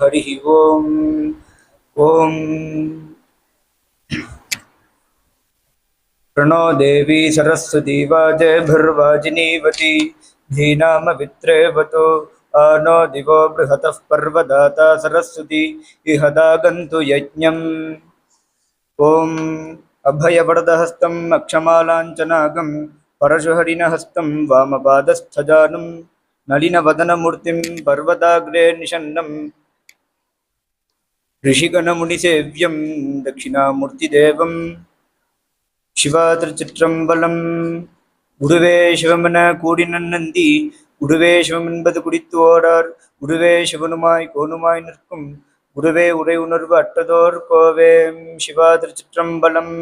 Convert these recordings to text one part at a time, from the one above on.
हरिः ॐ ॐ प्रणो देवी सरस्वती वाजभिर्वाजिनीवती धीनामवित्रेवतो आनो दिवो बृहतः पर्वदाता सरस्वती इहदागन्तु यज्ञम् ॐ अभयवरदहस्तम् अक्षमालाञ्चनागं परशुहरिणहस्तं वामपादस्थजानं नलिनवदनमूर्तिं पर्वताग्रे ரிஷிகணமுனிசேவியம் தட்சிணாமூர்த்தி தேவம் சிவா திருச்சிற்றம்பலம் குருவே சிவமென கூடி நன்னந்தி குருவே சிவம் என்பது குறித்து ஓடார். குருவே சிவனுமாய் கோனுமாய் நிற்கும். குருவே உரை உணர்வு அற்றதோர் கோவேம். சிவா திருச்சிற்றம்பலம்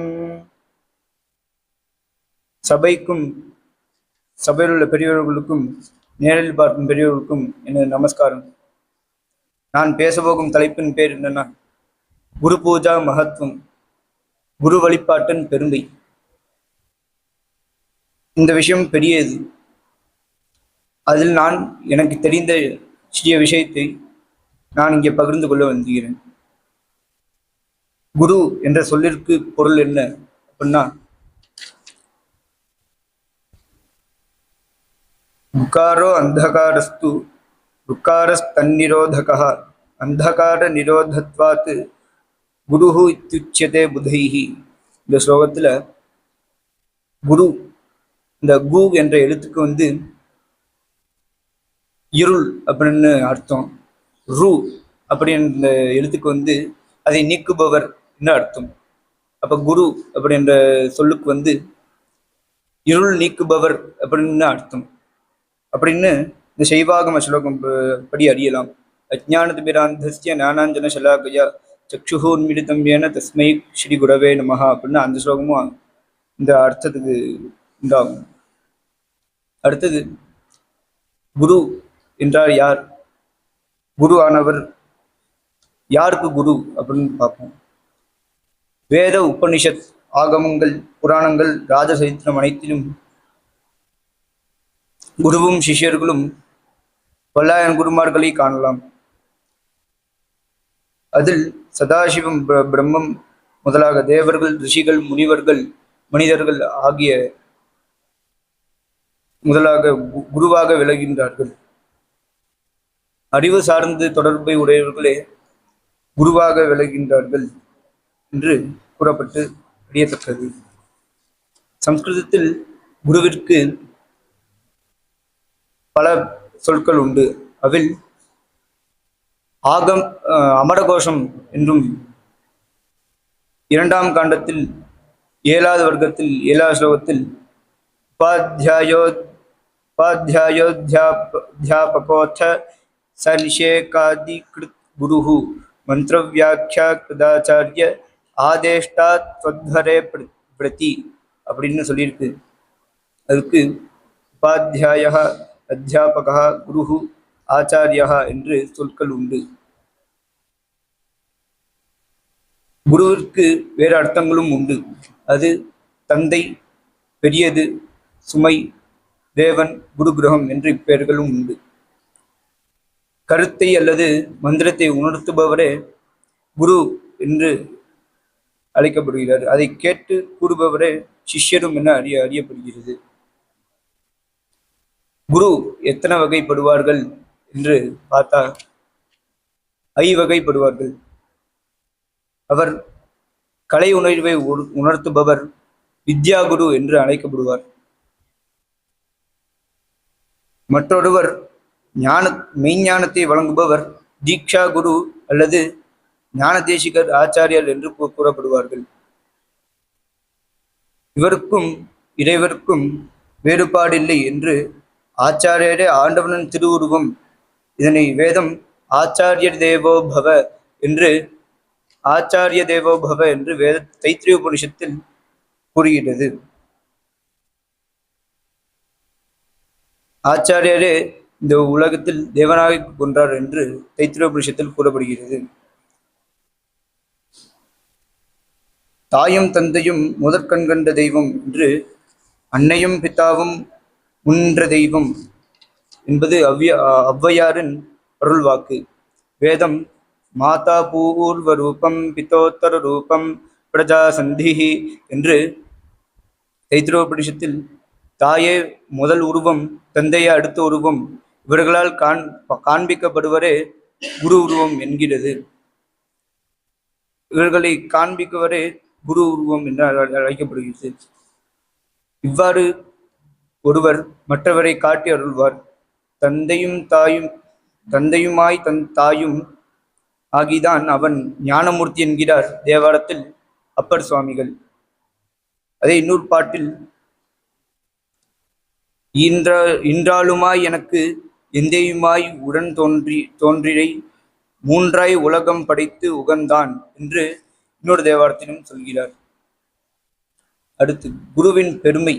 சபைக்கும் சபையில் உள்ள பெரியவர்களுக்கும் நேரில் பார்க்கும் பெரியவர்களுக்கும் எனது நமஸ்காரம். நான் பேசப்போகும் தலைப்பின் பேர் என்னன்னா குரு பூஜா மகத்துவம் குரு வழிபாட்டின் பெருமை. இந்த விஷயம் பெரியது. அதில் நான் எனக்கு தெரிந்த சிறிய விஷயத்தை நான் இங்கே பகிர்ந்து கொள்ள வந்துகிறேன் குரு என்ற சொல்லிற்கு பொருள் என்ன அப்படின்னா உக்காரோ அந்தகாரஸ்து ருக்காரஸ்தன்னிரோதகா அந்தகார நிரோதத்வாத்து குருஹு இத்தியுச்சியதே புதைஹி. இந்த ஸ்லோகத்தில் குரு இந்த கு என்ற எழுத்துக்கு வந்து இருள் அப்படின்னு அர்த்தம். ரு அப்படின்ற எழுத்துக்கு வந்து அதை நீக்குபவர் என்ன அர்த்தம்? அப்ப குரு அப்படின்ற சொல்லுக்கு வந்து இருள் நீக்குபவர் அப்படின்னு அர்த்தம்? அப்படின்னு இந்த சைவாகம ஸ்லோகம் படி அறியலாம். அஜானதிபிராந்தஸ்ய ஞானாஞ்சன சலாகையா சக்ஷுஹூன்மிடிதம் ஏன தஸ்மை ஸ்ரீ குரவே நமஹா அப்படின்னு அந்த ஸ்லோகமும் இந்த அர்த்தத்துக்கு உண்டாகும் அடுத்தது குரு என்றால் யார்? குரு ஆனவர் யாருக்கு குரு அப்படின்னு பார்ப்போம். வேத உபனிஷத் ஆகமங்கள் புராணங்கள் ராஜசரித்திரம் அனைத்திலும் குருவும் சிஷ்யர்களும் பல்லாயிரம் குருமார்களை காணலாம். அதில் சதாசிவம் பிரம்மம் முதலாக தேவர்கள் ரிஷிகள் முனிவர்கள் மனிதர்கள் ஆகிய முதலாக குருவாக விளங்குகின்றார்கள். அறிவு சார்ந்து தொடர்பை உடையவர்களே குருவாக விளங்குகின்றார்கள் என்று கூறப்பட்டு அறியத்தக்கது. சம்ஸ்கிருதத்தில் குருவிற்கு பல சொற்கள் உண்டு. அதில் ஆகம் அமரகோஷம் என்றும் இரண்டாம் காண்டத்தில் ஏழாவது வர்க்கத்தில் ஏழாவது ஸ்லோகத்தில் உபாத்தியாயோ உபாத்தியாயோத்தியாபகோத்த சர்ஷேகாதிகிருத் குருஹு மந்திரவியாக்கியா கிருதாச்சாரிய ஆதேஷ்டா தொத்வரே பிரதி அப்படின்னு சொல்லியிருக்கு. அதுக்கு உபாத்தியாயா அத்தியாபகா குரு ஆச்சாரியா என்று சொற்கள் உண்டு. குருவிற்கு வேறு அர்த்தங்களும் உண்டு. அது தந்தை பெரியது சுமை தேவன் குரு கிரகம் என்று இப்பெயர்களும் உண்டு. கருத்தை அல்லது மந்திரத்தை உணர்த்துபவரே குரு என்று அழைக்கப்படுகிறார். அதை கேட்டு கூறுபவரே சிஷ்யரும் என அறிய அறியப்படுகிறது. குரு எத்தனை வகைப்படுவார்கள் என்று பார்த்தா வகைப்படுவார்கள். அவர் கலை உணர்வை உணர்த்துபவர் வித்யா குரு என்று அழைக்கப்படுவார். மற்றொருவர் ஞான மெய்ஞானத்தை வழங்குபவர் தீக்ஷா குரு அல்லது ஞான தேசிகர் ஆச்சாரியர் என்று கூறப்படுவார்கள். இவருக்கும் இறைவருக்கும் வேறுபாடில்லை என்று ஆச்சாரியரே ஆண்டவனின் திருவுருவம். இதனை வேதம் ஆச்சாரியர் தேவோ பவ என்று ஆச்சாரிய தேவோ பவ என்று வேத தைத்திரிய உபனிஷத்தில் கூறுகிறது ஆச்சாரியரே இந்த உலகத்தில் தேவனாக கொன்றார் என்று தைத்திரிய உபனிஷத்தில் கூறப்படுகிறது. தாயும் தந்தையும் முதற்கண் கண்ட தெய்வம் என்று அன்னையும் பித்தாவும் முன்ற தெய்வம் என்பது அவ்விய ஔவையாரின் அருள் வாக்கு வேதம் மாதா பூர்வ ரூபம் பித்தோத்தர ரூபம் பிரஜா சந்திஹி என்று தைத்திரோபனிஷத்தில் தாயே முதல் உருவம் தந்தையே அடுத்த உருவம் இவர்களால் காண் காண்பிக்கப்படுவரே குரு உருவம் என்கிறது. இவர்களை காண்பிக்கவரே குரு உருவம் என்று அழைக்கப்படுகிறது. இவ்வாறு ஒருவர் மற்றவரை காட்டி அருள்வார். தந்தையும் தாயும் தந்தையுமாய் தன் தாயும் ஆகிதான் அவன் ஞானமூர்த்தி என்கிறார் தேவாரத்தில் அப்பர் சுவாமிகள். அதே இன்னொரு பாட்டில் ஈன்ற இன்றாலுமாய் எனக்கு எந்தையுமாய் உடன் தோன்றி தோன்றியை மூன்றாய் உலகம் படைத்து உகந்தான் என்று இன்னொரு தேவாரத்திலும் சொல்கிறார். அடுத்து குருவின் பெருமை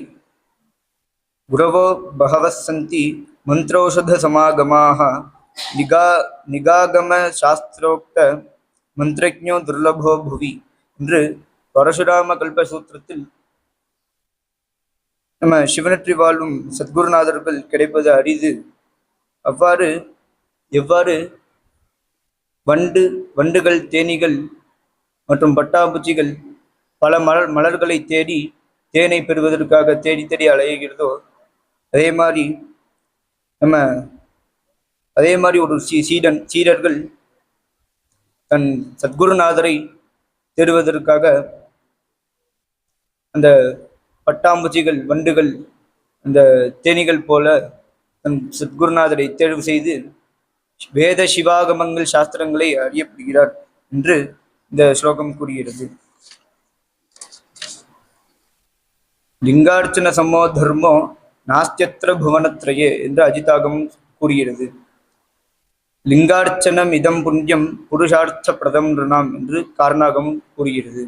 குரவோ பகவசந்தி மந்திரோஷத சமாகமாக நிகா நிகாகம சாஸ்திரோக்த மந்திரஜோ துர்லபோ புவி என்று பரசுராம கல்பசூத்திரத்தில் நம்ம சிவனற்றி வாழும் சத்குருநாதர்கள் கிடைப்பது அரிது. அவ்வாறு எவ்வாறு வண்டு வண்டுகள் தேனீகள் மற்றும் பட்டாம்பூச்சிகள் பல மலர் மலர்களை தேடி தேனை பெறுவதற்காக தேடி தேடி அலைகிறதோ அதே மாதிரி நம்ம அதே மாதிரி ஒரு சீ சீடன் சீடர்கள் தன் சத்குருநாதரை தேடுவதற்காக அந்த பட்டாம்பூச்சிகள் வண்டுகள் அந்த தேனிகள் போல தன் சத்குருநாதரை தேர்வு செய்து வேத சிவாகமங்கள் சாஸ்திரங்களை அறியப்படுகிறார் என்று இந்த ஸ்லோகம் கூறுகிறது. லிங்கார்ச்சன சமோ தர்மோ நாஸ்தியத்திர புவனத்ரயே என்று அஜிதாகம் கூறுகிறது. லிங்கார்ச்சனம் இதம் புண்ணியம் புருஷார்த்த பிரதம் ரிணாம் என்று காரணாகமம் கூறுகிறது.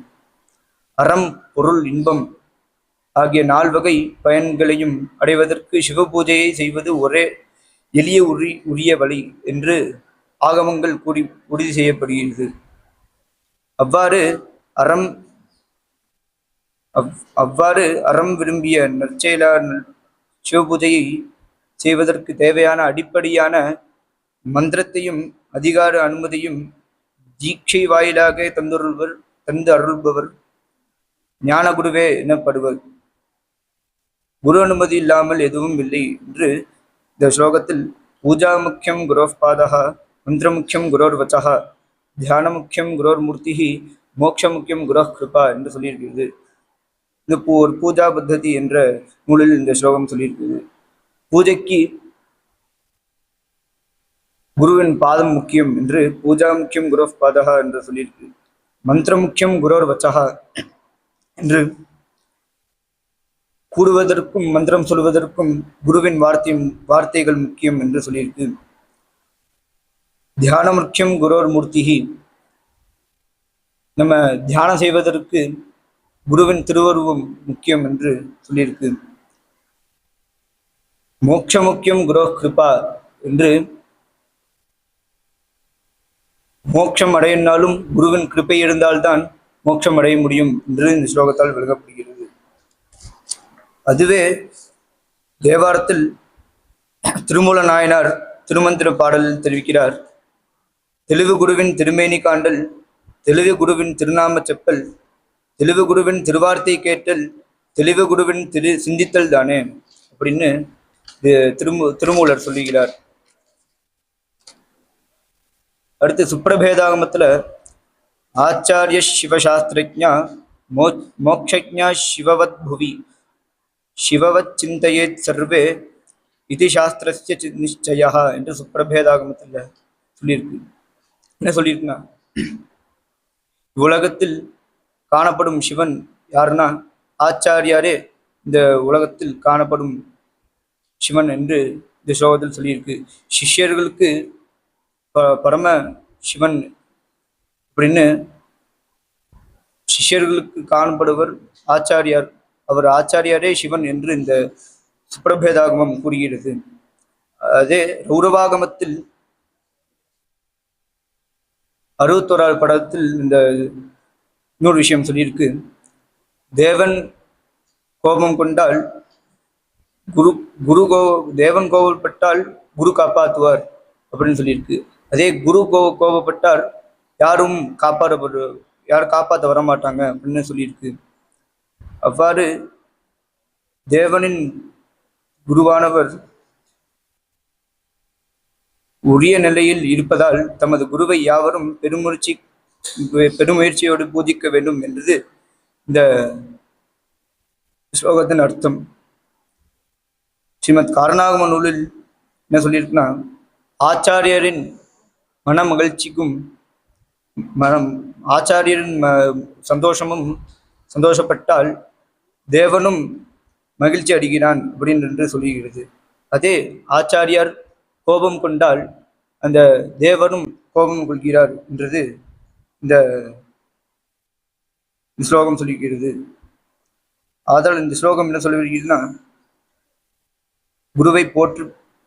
அறம் பொருள் இன்பம் ஆகிய நால்வகை பயன்களையும் அடைவதற்கு சிவபூஜையை செய்வது ஒரே எளிய உரி உரிய வழி என்று ஆகமங்கள் கூறி உறுதி செய்யப்படுகிறது. அவ்வாறு அறம் அவ் அவ்வாறு அறம் விரும்பிய நற்செயலாளர் சிவபூஜையை செய்வதற்கு தேவையான அடிப்படையான மந்திரத்தையும் அதிகார அனுமதியும் தீட்சை வாயிலாக தந்துருள்வர் தந்து அருள்பவர் ஞானகுருவே எனப்படுவர். குரு அனுமதி இல்லாமல் எதுவும் இல்லை என்று இந்த ஸ்லோகத்தில் பூஜா முக்கியம் குரோர் பாதகா மந்திர முக்கியம் குரோர் வச்சா தியான முக்கியம் குரோர் மூர்த்தி மோட்ச முக்கியம் குரோஹ் கிருபா என்று சொல்லியிருக்கிறது. இந்த பூ ஒரு பூஜா பத்ததி என்ற நூலில் இந்த ஸ்லோகம் சொல்லியிருக்குது. பூஜைக்கு குருவின் பாதம் முக்கியம் என்று பூஜா முக்கியம் குரோர் பாதகா என்று சொல்லியிருக்கு. மந்திர முக்கியம் குரோர் வச்சகா என்று கூடுவதற்கும் மந்திரம் சொல்வதற்கும் குருவின் வார்த்தை வார்த்தைகள் முக்கியம் என்று சொல்லியிருக்கு. தியான முக்கியம் குரோர் மூர்த்திகி. நம்ம தியானம் செய்வதற்கு குருவின் திருவருவம் முக்கியம் என்று சொல்லியிருக்கு. மோட்ச முக்கியம் குரோ கிருபா என்று மோட்சம் அடையினாலும் குருவின் கிருப்பை இருந்தால்தான் மோட்சம் அடைய முடியும் என்று இந்த ஸ்லோகத்தால் விளங்கப்படுகிறது. அதுவே தேவாரத்தில் திருமூல நாயனார் திருமந்திர பாடலில் தெரிவிக்கிறார். தெளிவு குருவின் திருமேனி காண்டல் தெளிவு குருவின் திருநாம செப்பல் தெளிவு குருவின் திருவார்த்தை கேட்டல் தெளிவு குருவின் திரு சிந்தித்தல் தானே அப்படின்னு திருமு திருமூலர் சொல்லுகிறார். அடுத்து சுப்பிரபேதாகமத்தில் ஆச்சாரிய சிவசாஸ்திரஜா மோ மோக்ஷஜா சிவவத் புவி சிவவத் சிந்தையேத் சர்வே இது சாஸ்திரஸ்ய நிச்சயா என்று சுப்பிரபேதாகமத்தில் சொல்லியிருக்கு. என்ன சொல்லியிருக்குன்னா உலகத்தில் காணப்படும் சிவன் யாருன்னா ஆச்சாரியாரே. இந்த உலகத்தில் காணப்படும் சிவன் என்று இந்த ஸ்லோகத்தில் சொல்லியிருக்கு. சிஷ்யர்களுக்கு ப- பரம சிவன் அப்படின்னு சிஷ்யர்களுக்கு காணப்படுவர் ஆச்சாரியார். அவர் ஆச்சாரியாரே சிவன் என்று இந்த சுப்பிரபேதாகமம் கூறுகிறது. அதே ரௌரவாகமத்தில் அறுபத்தோராவது படத்தில் இந்த இன்னொரு விஷயம் சொல்லியிருக்கு. தேவன் கோபம் கொண்டால் குரு குரு கோ தேவன் கோபப்பட்டால் குரு காப்பாற்றுவார் அப்படின்னு சொல்லியிருக்கு. அதே குரு கோ கோபப்பட்டால் யாரும் காப்பாற்றப்படு யாரும் காப்பாற்ற வர மாட்டாங்க அப்படின்னு சொல்லியிருக்கு. அவ்வாறு தேவனின் குருவானவர் உரிய நிலையில் இருப்பதால் தமது குருவை யாவரும் பெருமுயற்சி பெருமுயற்சியோடு பூஜிக்க வேண்டும் என்றது இந்த ஸ்லோகத்தின் அர்த்தம். ஸ்ரீமத் காரணாகம நூலில் என்ன சொல்லியிருக்குன்னா ஆச்சாரியரின் மன மகிழ்ச்சிக்கும் மனம் ஆச்சாரியரின் சந்தோஷமும் சந்தோஷப்பட்டால் தேவனும் மகிழ்ச்சி அடைகிறான் அப்படின்னு சொல்லுகிறது. அதே ஆச்சாரியார் கோபம் கொண்டால் அந்த தேவனும் கோபம் கொள்கிறார் என்றது இந்த ஸ்லோகம் சொல்லிக்கிறது ஆதலால் இந்த ஸ்லோகம் என்ன சொல்லியிருக்கிறதுனா குருவை போற்றி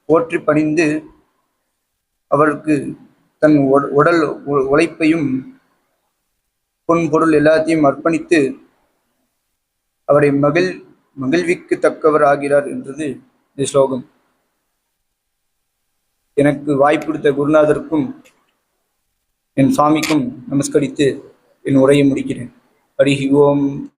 போற்றி பணிந்து அவருக்கு தன் உடல் உழைப்பையும் பொன் பொருள் எல்லாத்தையும் அர்ப்பணித்து அவரை மகிழ் மகிழ்விக்கு தக்கவர் ஆகிறார் என்றது இந்த ஸ்லோகம். எனக்கு வாய்ப்பு கொடுத்த குருநாதருக்கும் என் சுவாமிக்கும் நமஸ்கரித்து என் உரையை முடிக்கிறேன். ஹரி ஓம்.